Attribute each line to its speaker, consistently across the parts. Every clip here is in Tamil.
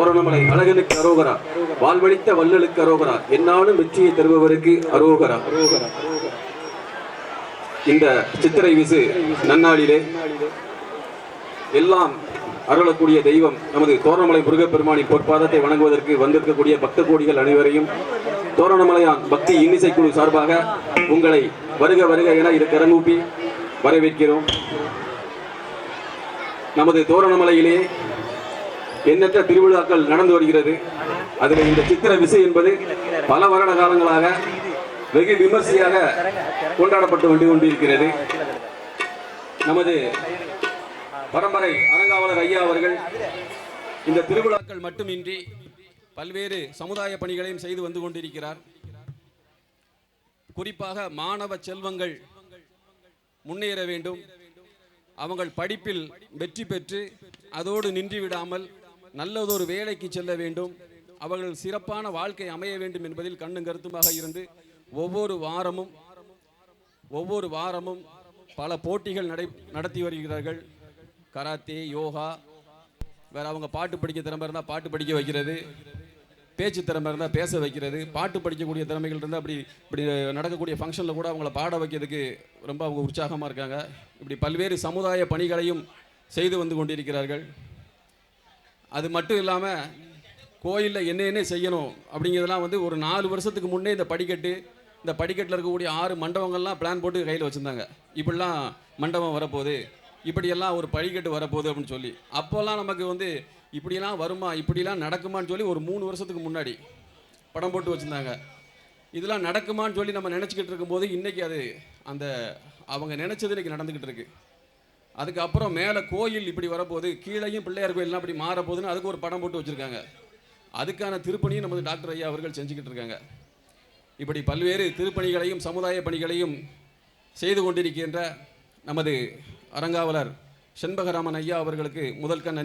Speaker 1: வெற்றிவேல் தோரணமலை அழகனுக்கு அரோகரா. வாழ்வழித்த வள்ளலுக்கு அரோகரா. என்னாலும் வெற்றியை தருபவருக்கு அரோகரா. இந்த சித்திரை விசு நன்னாளிலே எல்லாம் அருளக்கூடிய தெய்வம் நமது தோரணமலை முருகப்பெருமானின் பொற்பாதத்தை வணங்குவதற்கு வந்திருக்கக்கூடிய பக்த கோடிகள் அனைவரையும் தோரணமலையான் பக்தி இன்னிசை குழு சார்பாக உங்களை வருக வருக என இரு கரங்கூப்பி வரவேற்கிறோம். நமது தோரணமலையிலே எண்ணற்ற திருவிழாக்கள் நடந்து வருகிறது. அதில் இந்த சித்திர விசை என்பது பல வருட காலங்களாக வெகு விமர்சையாக கொண்டாடப்பட்டு வந்து கொண்டிருக்கிறது. நமது பரம்பரை அரங்காவலர் ஐயா அவர்கள் இந்த திருவிழாக்கள் மட்டுமின்றி பல்வேறு சமுதாய பணிகளையும் செய்து வந்து கொண்டிருக்கிறார். குறிப்பாக மாணவ செல்வங்கள் முன்னேற வேண்டும். அவங்கள் படிப்பில் வெற்றி பெற்று அதோடு நின்று விடாமல் நல்லதொரு வேலைக்கு செல்ல வேண்டும். அவர்கள் சிறப்பான வாழ்க்கை அமைய வேண்டும் என்பதில் கண்ணும் கருத்துமாக இருந்து ஒவ்வொரு வாரமும் ஒவ்வொரு வாரமும் பல போட்டிகள் நடை நடத்தி வருகிறார்கள். கராத்தே யோகா வேறு அவங்க பாட்டு படிக்க திறமை இருந்தால் பாட்டு படிக்க வைக்கிறது. பேச்சு திறமை இருந்தால் பேச வைக்கிறது. பாட்டு படிக்கக்கூடிய திறமைகள் இருந்தால் அப்படி இப்படி நடக்கக்கூடிய ஃபங்க்ஷனில் கூட அவங்கள பாட வைக்கிறதுக்கு ரொம்ப அவங்க உற்சாகமாக இருக்காங்க. இப்படி பல்வேறு சமுதாய பணிகளையும் செய்து வந்து கொண்டிருக்கிறார்கள். அது மட்டும் இல்லாமல் கோயிலில் என்ன என்ன செய்யணும் அப்படிங்கிறதெல்லாம் வந்து ஒரு நாலு வருஷத்துக்கு முன்னே இந்த படிக்கட்டு இந்த படிக்கட்டில் இருக்கக்கூடிய ஆறு மண்டபங்கள்லாம் பிளான் போட்டு கையில் வச்சுருந்தாங்க. இப்படிலாம் மண்டபம் வரப்போகுது. இப்படியெல்லாம் ஒரு படிக்கட்டு வரப்போகுது அப்படின்னு சொல்லி. அப்போல்லாம் நமக்கு வந்து இப்படியெல்லாம் வருமா இப்படிலாம் நடக்குமான்னு சொல்லி ஒரு மூணு வருஷத்துக்கு முன்னாடி படம் போட்டு வச்சுருந்தாங்க. இதெல்லாம் நடக்குமான்னு சொல்லி நம்ம நினச்சிக்கிட்டு இருக்கும்போது இன்றைக்கி அது அந்த அவங்க நினச்சது இன்றைக்கி நடந்துக்கிட்டு இருக்குது அதுக்கப்புறம் மேலே கோயில் இப்படி வரப்போகுது கீழேயும் பிள்ளையார் கோயில்லாம் இப்படி மாறப்போகுதுன்னு அதுக்கு ஒரு படம் போட்டு வச்சுருக்காங்க. அதுக்கான திருப்பணியும் நமது டாக்டர் ஐயா அவர்கள் செஞ்சுக்கிட்டு இருக்காங்க. இப்படி பல்வேறு திருப்பணிகளையும் சமுதாய பணிகளையும் செய்து கொண்டிருக்கின்ற நமது அறங்காவலர் செண்பகராமன் ஐயா அவர்களுக்கு முதல் கண்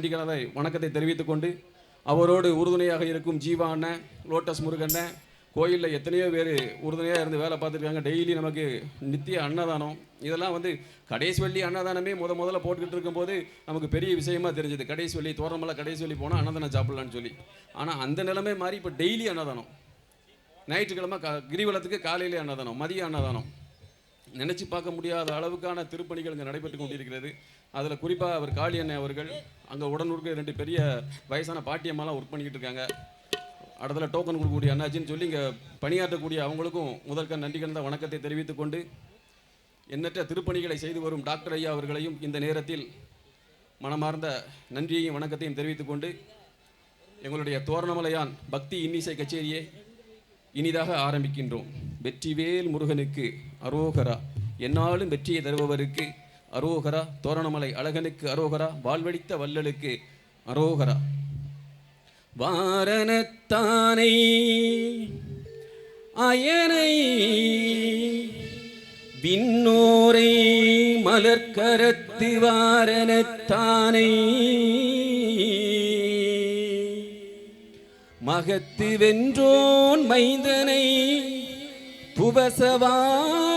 Speaker 1: வணக்கத்தை தெரிவித்துக்கொண்டு அவரோடு உறுதுணையாக இருக்கும் ஜீவா அண்ணன் லோட்டஸ் முருகண்ணன் கோயிலில் எத்தனையோ பேர் உறுதுணையாக இருந்து வேலை பார்த்துருக்காங்க. டெய்லி நமக்கு நித்திய அன்னதானம். இதெல்லாம் வந்து கடைசி வள்ளி அன்னதானமே முத முதல்ல போட்டுக்கிட்டு இருக்கும்போது நமக்கு பெரிய விஷயமா தெரிஞ்சது. கடைசி வள்ளி தோரமலை கடைசி வள்ளி போனால் அன்னதானம் சாப்பிட்லான்னு சொல்லி. ஆனால் அந்த நிலைமை மாதிரி இப்போ டெய்லி அன்னதானம். ஞாயிற்றுக்கிழமை க கிரிவலத்துக்கு காலையிலே அன்னதானம் மதிய அன்னதானம். நினச்சி பார்க்க முடியாத அளவுக்கான திருப்பணிகள் இங்கே நடைபெற்று கொண்டிருக்கிறது. அதில் குறிப்பாக அவர் காளி அண்ணன் அவர்கள் அங்கே உடனுக்கு ரெண்டு பெரிய வயசான பாட்டியம்மாலாம் ஒர்க் பண்ணிக்கிட்டு இருக்காங்க. அடுத்தல டோக்கன் கொடுக்கக்கூடிய அண்ணாச்சின்னு சொல்லி இங்கே பணியாற்றக்கூடிய அவங்களுக்கும் முதற்க நன்றி கலந்த வணக்கத்தை தெரிவித்துக் கொண்டு எண்ணற்ற திருப்பணிகளை செய்து வரும் டாக்டர் ஐயா அவர்களையும் இந்த நேரத்தில் மனமார்ந்த நன்றியையும் வணக்கத்தையும் தெரிவித்துக் கொண்டு எங்களுடைய தோரணமலையான் பக்தி இன்னிசை கச்சேரியை இனிதாக ஆரம்பிக்கின்றோம். வெற்றிவேல் முருகனுக்கு அரோகரா. என்னாலும் வெற்றியை தருபவருக்கு அரோகரா. தோரணமலை அழகனுக்கு அரோகரா. வாழ்வழித்த வள்ளலுக்கு அரோகரா. வாரணத்தானை. அயனை விண்ணோரை மலர்கரத்து வாரணத்தானை. மகத்து வென்றோன் மைந்தனை புவசவா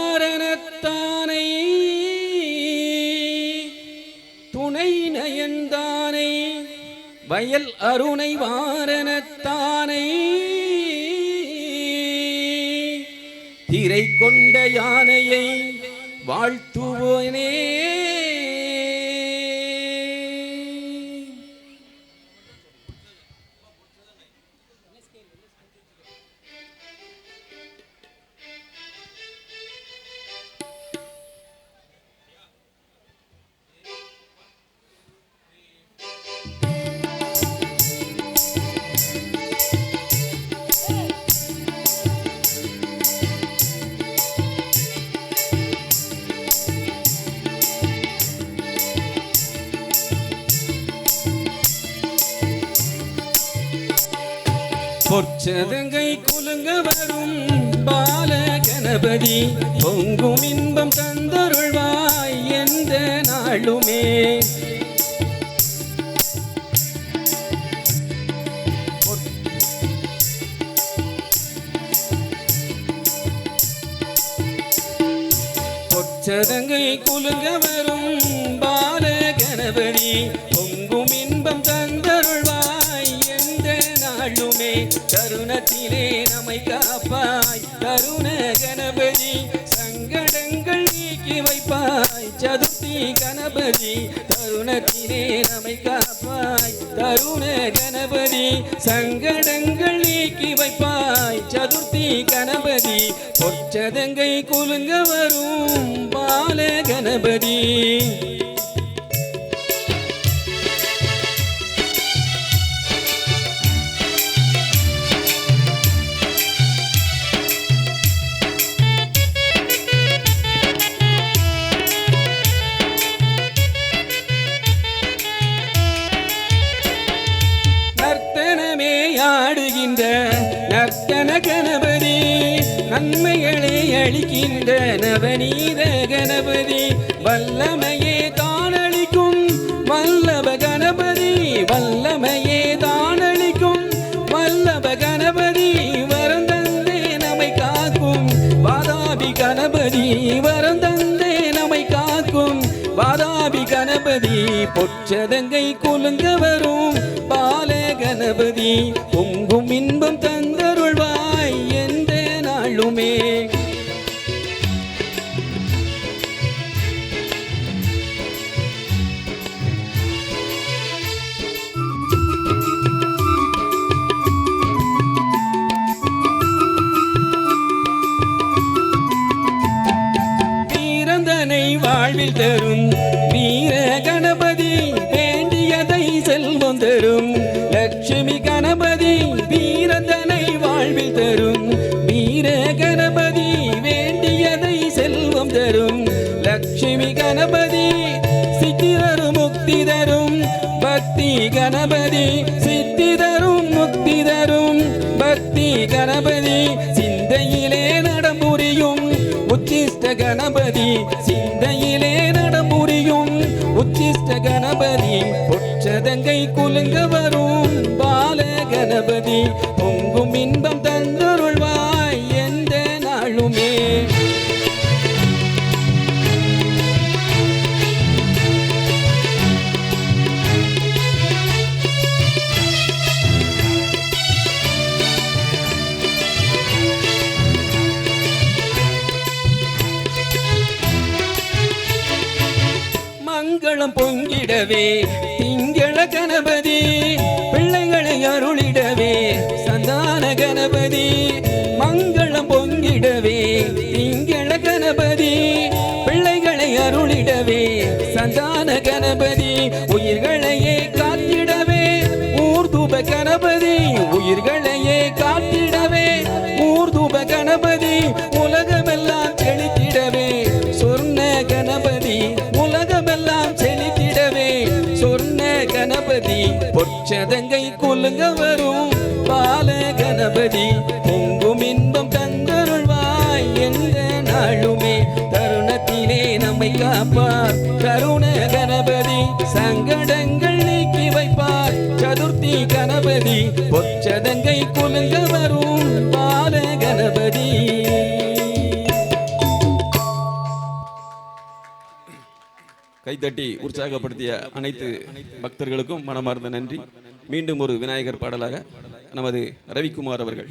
Speaker 1: வயல் அருணை வாரணத்தானை திரை கொண்ட யானையை வாழ்த்துவோனே. பொற்சதங்கை குலுங்க வரும் பால கணபதி பொங்கும் இன்பம் தந்தருள்வாய் எந்த நாளுமே. பொற்சதங்கை குலுங்க வரும் பால கணபதி தருணத்திலே நம்மை காப்பாய். தருண கணபதி சங்கடங்கள் நீக்கி வைப்பாய். சதுர்த்தி கணபதி தருணத்திலே நம்மை காப்பாய். தருண கணபதி சங்கடங்கள் நீக்கி வைப்பாய். சதுர்த்தி கணபதி பொற்றதங்கை குலுங்க வரும். பால கணபதி. நர்த்தனமே ஆடுகின்ற நர்த்தன கணபதி நன்மைகளை அளிக்கின்ற நவநீத கணபதி வல்லமையே தானளிக்கும் வல்லபக பொற்றதங்கை குலுங்க வரும். பாலே கணபதி பொங்கும் இன்பம் தந்தருள்வாய் எந்த நாளுமே. வாழ்வில் தரும் கணபதி வேண்டியதை செல்வம் தரும். லட்சுமி கணபதி வீரதனை வாழ்வில் தரும். வீர கணபதி வேண்டியதை செல்வம் தரும். லட்சுமி கணபதி சித்தி தரும் முக்தி தரும். பக்தி கணபதி சித்தி தரும் முக்தி தரும். பக்தி கணபதி சிந்தையிலே நடம்புரியும் உச்சிஷ்ட கணபதி சிந்தையிலே உச்சிஷ்ட கணபதி உச்சதங்கை குலுங்க பொங்கிடவே திங்கள கணபதி பிள்ளைகளை அருளிடவே சந்தான கணபதி மங்களம் பொங்கிடவே திங்கள கணபதி பிள்ளைகளை அருளிடவே சந்தான கணபதி பொற்சதங்கை கொல்லுங்க வரும் பால கணபதி. பொங்கும் இன்பம் தந்தருள்வாய் எந்த நாளுமே. தருணத்திலே நம்மை காப்பார் கருண கணபதி. சங்கடங்கள் நீக்கி வைப்பார் சதுர்த்தி கணபதி. பொற்சதங்கை
Speaker 2: கைத்தட்டி உற்சாகப்படுத்திய அனைத்து பக்தர்களுக்கும் மனமார்ந்த நன்றி. மீண்டும் ஒரு விநாயகர் பாடலாக நமது ரவிக்குமார் அவர்கள்.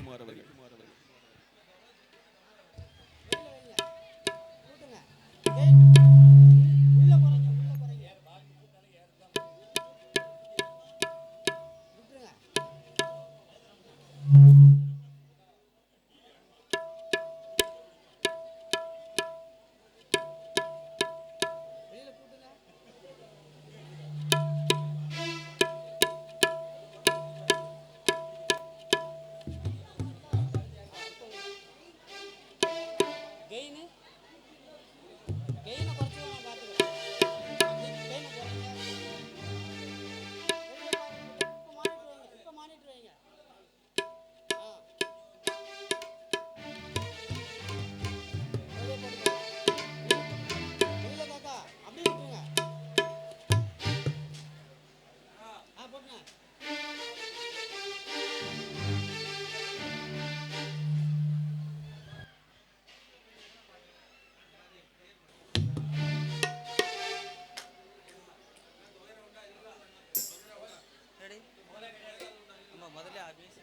Speaker 3: ಮೊದಲೇ ಆಫೀಸ್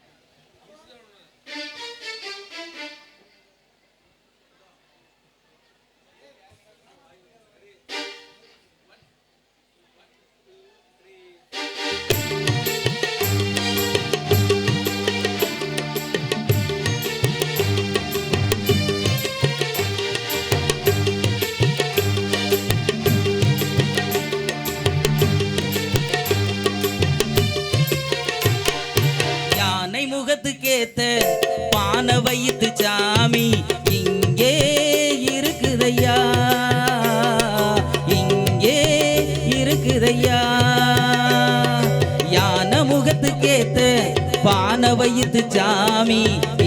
Speaker 3: பான சாமி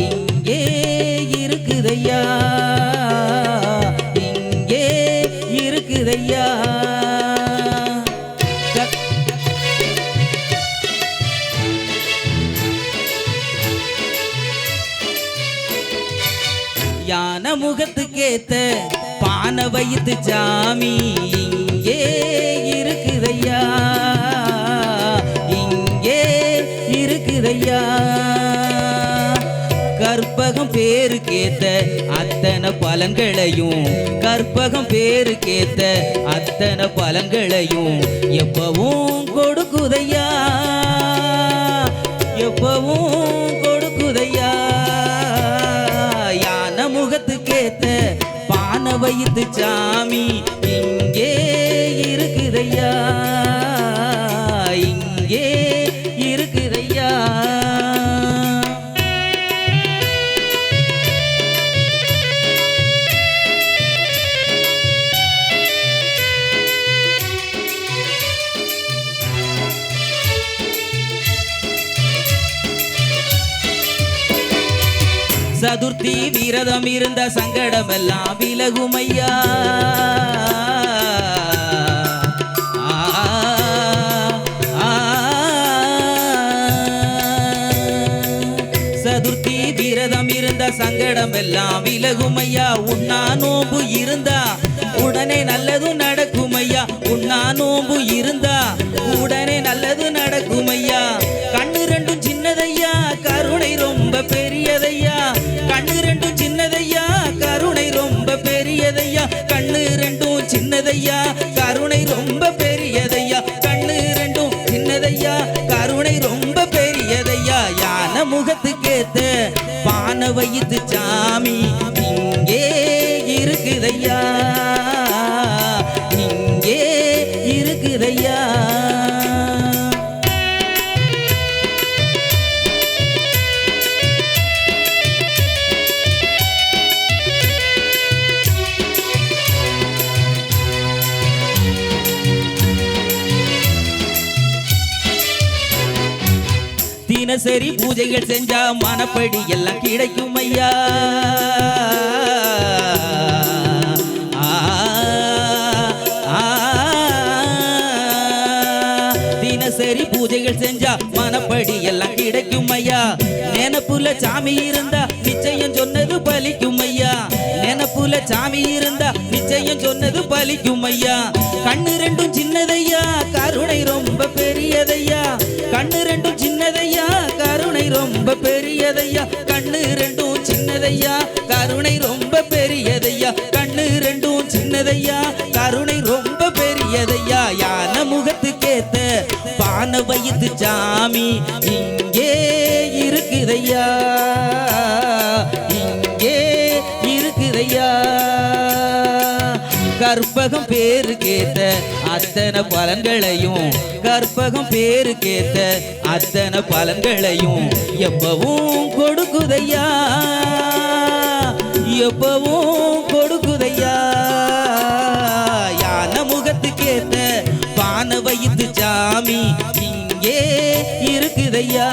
Speaker 3: இங்கே இருக்குதையா? இங்கே இருக்குதையா? க- யான முகத்துக்கேத்த பான வயித்து சாமி இங்கே இருக்குதையா? இங்கே இருக்குதையா? கற்பகம் பேருக்கேத்த அத்தனை பலன்களையும் கற்பகம் பேருக்கேத்த அத்தனை பலன்களையும் எப்பவும் கொடுக்குதையா? எப்பவும் கொடுக்குதையா? யான முகத்துக்கேத்த பான வயிற்று சாமி இங்கே இருக்குதையா? விரதம் இருந்த சங்கடம் எல்லாம் விலகுமையா சதுர்த்தி விரதம் இருந்த சங்கடம் எல்லாம் விலகுமையா உண்ணா நோம்பு இருந்தா உடனே நல்லது நடக்குமையா? உண்ணா நோம்பு இருந்தா உடனே நல்லது நடக்குமையா? முகத்துக்கேத்த பான வயித்து சாமி இங்கே இருக்குதையா? தினசரி பூஜைகள் செஞ்சா மனப்படி எல்லாம் கிடைக்கும் ஐயா. ஆ, ஆ, தினசரி பூஜைகள் செஞ்சா மனப்படி எல்லாம் கிடைக்கும் ஐயா. நினப்புல சாமி இருந்தா நிச்சயம் சொன்னது பலிக்கும் ஐயா. நினப்புல சாமி இருந்தா நிச்சயம் சொன்னது பலிக்கும் ஐயா. கண்ணு ரெண்டும் சின்னதையா கருணை ரொம்ப பெரியதையா. கண்ணு ரெண்டும் பெரியதையா? கண்ணு ரெண்டும் சின்னதையா? கருணை ரொம்ப பெரியதையா? கண்ணு ரெண்டும் சின்னதையா? கருணை ரொம்ப பெரியதையா? யான முகத்துக்கேத்த பான வயது சாமி பேரு கேத்த அத்தனை பலன்களையும் கற்பகம் பேரு கேத்த அத்தனை பலன்களையும் எப்பவும் கொடுக்குதையா? எப்பவும் கொடுக்குதையா? யான முகத்துக்கேத்த பான வயிற்று சாமி இங்கே இருக்குதையா?